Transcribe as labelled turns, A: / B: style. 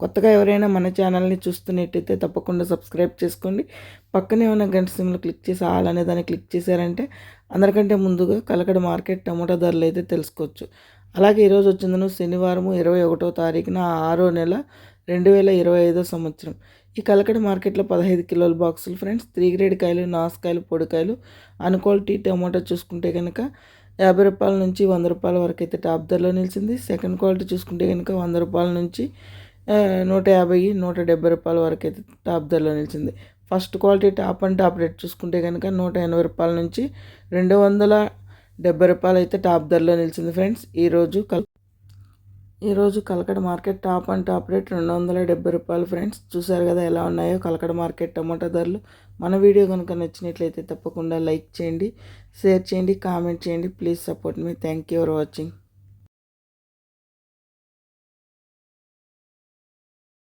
A: కొత్తగా ఎవరైనా మన ఛానల్ని చూస్తున్నట్టయితే తప్పకుండా సబ్స్క్రైబ్ చేసుకోండి. పక్కనే ఉన్న గంట సిమ్లు క్లిక్ చేసి ఆల్ అనే దాన్ని క్లిక్ చేశారంటే అందరికంటే ముందుగా కలకడ మార్కెట్ టమాటా ధరలు అయితే తెలుసుకోవచ్చు. అలాగే ఈరోజు వచ్చిందను శనివారము ఇరవై ఒకటో తారీఖున ఆరో నెల రెండు వేల ఇరవై ఐదో సంవత్సరం. ఈ కలకడ మార్కెట్లో పదహైదు కిలోల బాక్సులు ఫ్రెండ్స్ త్రీ గ్రేడ్ కాయలు నాసుకాయలు పొడికాయలు అన్క్వాలిటీ టమాటా చూసుకుంటే కనుక యాభై రూపాయల నుంచి వంద రూపాయల వరకు అయితే టాప్ ధరలో నిలిచింది. సెకండ్ క్వాలిటీ చూసుకుంటే కనుక వంద రూపాయల నుంచి నూట యాభై నూట డెబ్బై రూపాయల వరకు అయితే టాప్ ధరలో నిలిచింది. First quality top and top rate చూసుకుంటే కనుక నూట ఎనభై రూపాయల నుంచి రెండు వందల డెబ్బై రూపాయలు అయితే టాప్ ధరలో నిలిచింది ఫ్రెండ్స్. ఈరోజు కల్ ఈరోజు Kalakada market top and top rate రెండు వందల డెబ్బై రూపాయలు ఫ్రెండ్స్. చూసారు కదా ఎలా ఉన్నాయో కలకడ మార్కెట్ టమాటా ధరలు. మన వీడియో కనుక నచ్చినట్లయితే తప్పకుండా లైక్ చేయండి షేర్ చేయండి కామెంట్ చేయండి. Please support me. Thank you for watching.